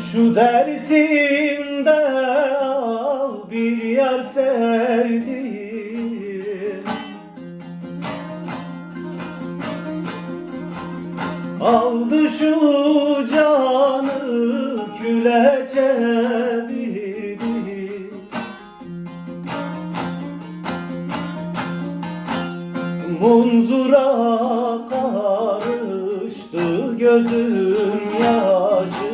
Şu dersimde al bir yar sevdim. Aldı şu canı küle çevirdi. Munzura karıştı gözüm yaşı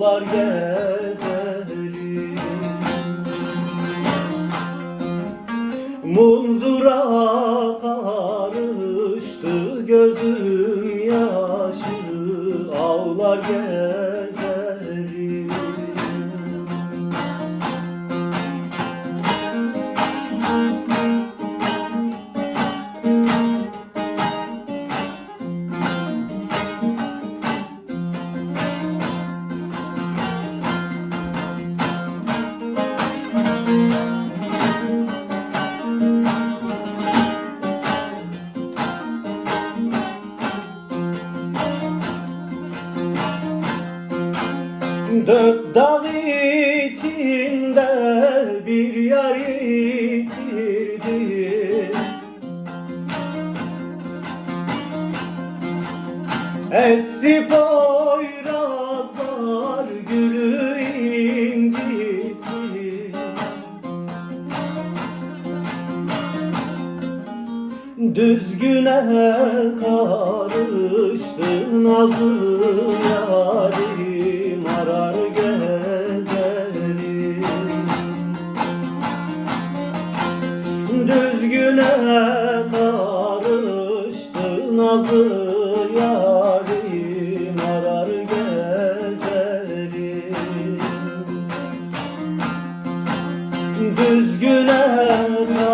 ağlar gezerim Munzura karıştı gözüm yaşı ağlar gezerim Dört dağ içinde bir yar yitirdim. Esri poyrazlar gülü incitti. Düzgüne karıştı nazlı yarim arar gezerim Düzgüne karıştı nazlı yarim arar gezerim Düzgüne karıştı